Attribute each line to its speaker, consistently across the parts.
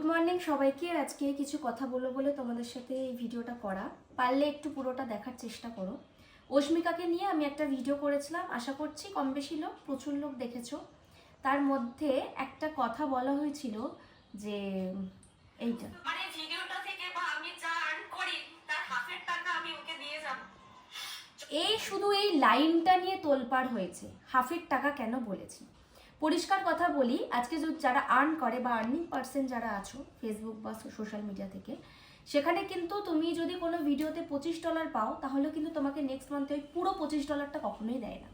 Speaker 1: Good morning সবাইকে। আজকে কিছু কথা বলব বলে তোমাদের সাথে এই ভিডিওটা করা। পারলে একটু পুরোটা দেখার চেষ্টা করো। অস্মিকাকে নিয়ে আমি একটা ভিডিও করেছিলাম। আশা করছি কম বেশি লোক প্রচুর লোক দেখেছ। তার মধ্যে একটা কথা বলা হয়েছিল যে এইটা।
Speaker 2: মানে ভিডিওটা থেকে বা আমি যা আর্ন করি তার হাফের টাকা আমি ওকে দিয়ে যাব।
Speaker 1: এই শুধু এই লাইনটা নিয়ে তোলপাড় হয়েছে। হাফের টাকা কেন বলেছি? পরিষ্কার কথা বলি, আজকে যারা আর্ন করে বা আর্নিং পার্সন যারা আছো ফেসবুক বা সোশ্যাল মিডিয়া থেকে, সেখানে কিন্তু তুমি যদি কোনো ভিডিওতে পঁচিশ ডলার পাও, তাহলে কিন্তু তোমাকে নেক্সট মান্থে ওই পুরো পঁচিশ ডলারটা কখনোই দেয় না।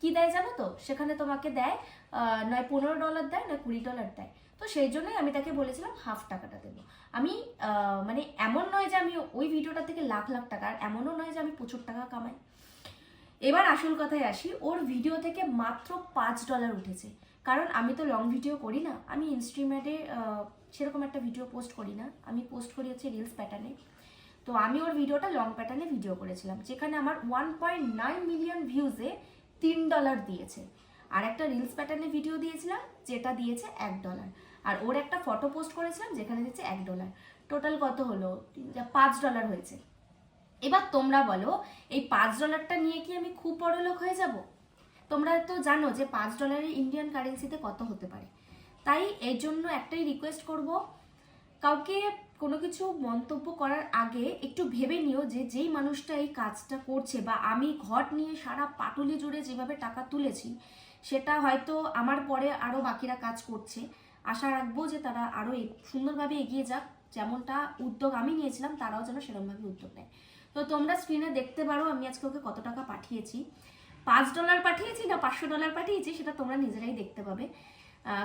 Speaker 1: কি দেয় জানো তো? সেখানে তোমাকে দেয় নয় পনেরো ডলার দেয়, নয় কুড়ি ডলার দেয়। তো সেই জন্যই আমি তাকে বলেছিলাম হাফ টাকাটা দেবো। আমি মানে এমন নয় যে আমি ওই ভিডিওটা থেকে লাখ লাখ টাকা, আর এমনও নয় যে আমি প্রচুর টাকা কামাই। এবার আসল কথায় আসি, ওর ভিডিও থেকে মাত্র পাঁচ ডলার উঠেছে। কারণ আমি তো লং ভিডিও করি না, আমি ইনস্ট্রিমেটে সেরকম একটা ভিডিও পোস্ট করি না। আমি পোস্ট করি হচ্ছে রিলস প্যাটার্নে তো আমি ওর ভিডিওটা লং প্যাটার্নে ভিডিও করেছিলাম, যেখানে আমার ওয়ান পয়েন্ট নাইন মিলিয়ন ভিউজে তিন ডলার দিয়েছে। আর একটা রিলস প্যাটার্নে ভিডিও দিয়েছিলাম, যেটা দিয়েছে এক ডলার আর ওর একটা ফটো পোস্ট করেছিলাম, যেখানে দিয়েছে এক ডলার টোটাল কত হলো? পাঁচ ডলার হয়েছে। এবার তোমরা বলো, এই পাঁচ ডলারটা নিয়ে কি আমি খুব বড় লোক হয়ে যাব? তোমরা তো জানো যে পাঁচ ডলারের ইন্ডিয়ান কারেন্সিতে কত হতে পারে। তাই এর জন্য একটাই রিকোয়েস্ট করব, কাউকে কোনো কিছু মন্তব্য করার আগে একটু ভেবে নিও যে যেই মানুষটা এই কাজটা করছে বা আমি ঘট নিয়ে সারা পাটুলি জুড়ে যেভাবে টাকা তুলেছি, সেটা হয়তো আমার পরে আরও বাকিরা কাজ করছে। আশা রাখব যে তারা আরও সুন্দরভাবে এগিয়ে যাক। যেমনটা উদ্যোগ আমি নিয়েছিলাম, তারাও যেন সেরকমভাবে উদ্যোগ নেয়। তো তোমরা স্ক্রিনে দেখতে পারো, আমি আজকে ওকে কত টাকা পাঠিয়েছি। পাঁচ ডলার পাঠিয়েছি না পাঁচশো ডলার পাঠিয়েছি, সেটা তোমরা নিজেরাই দেখতে পাবে।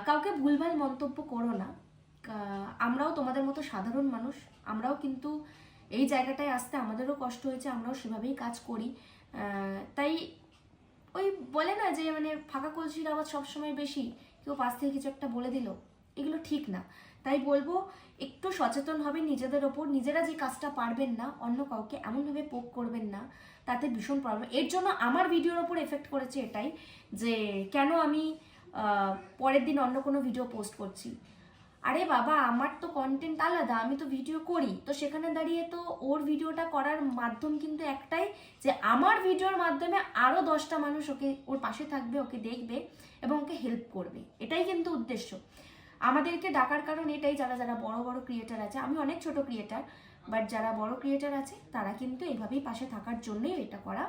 Speaker 1: কাউকে ভুলভাল মন্তব্য করো না। আমরাও তোমাদের মতো সাধারণ মানুষ। আমরাও কিন্তু এই জায়গাটায় আসতে আমাদেরও কষ্ট হয়েছে, আমরাও সেভাবেই কাজ করি। তাই ওই বলে না যে মানে ফাঁকা কলসির আওয়াজ সবসময় বেশি। কেউ পাশ থেকে কিছু একটা বলে দিল। এগুলো ঠিক না। তাই বলব, একটু সচেতন হবে নিজেদের ওপর। নিজেরা যে কাজটা পারবেন না, অন্য কাউকে এমনভাবে পোক করবেন না, তাতে ভীষণ প্রবলেম এর জন্য আমার ভিডিওর ওপর এফেক্ট করেছে এটাই যে, কেন আমি পরের দিন অন্য কোনো ভিডিও পোস্ট করছি? আরে বাবা, আমার তো কন্টেন্ট আলাদা, আমি তো ভিডিও করি। তো সেখানে দাঁড়িয়ে তো ওর ভিডিওটা করার মাধ্যম কিন্তু একটাই যে, আমার ভিডিওর মাধ্যমে আরও দশটা মানুষ ওকে, ওর পাশে থাকবে, ওকে দেখবে এবং ওকে হেল্প করবে। এটাই কিন্তু উদ্দেশ্য। আমাদেরকে ডাকার কারণ এটাই যারা যারা বড় বড় ক্রিয়েটার আছে, আমি অনেক ছোট ক্রিয়েটার বাট যারা বড় ক্রিয়েটার আছে, তারা কিন্তু এইভাবেই পাশে থাকার জন্যই এটা করা।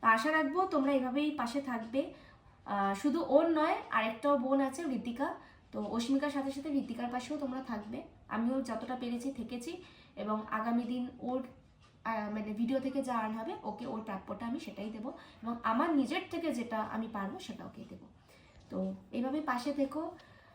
Speaker 1: তো আশা রাখব তোমরা এইভাবেই পাশে থাকবে। শুধু ওর নয়, আরেকটাও বোন আছে, ঋতিকা। তো অস্মিকার সাথে সাথে ঋতিকার পাশেও তোমরা থাকবে। আমিও যতটা পেরেছি থেকেছি, এবং আগামী দিন ওর মানে ভিডিও থেকে যা আর্ন হবে, ওকে ওর প্রাপ্যটা আমি সেটাই দেবো, এবং আমার নিজের থেকে যেটা আমি পারব, সেটা ওকে দেবো। তো এইভাবে পাশে থেকো।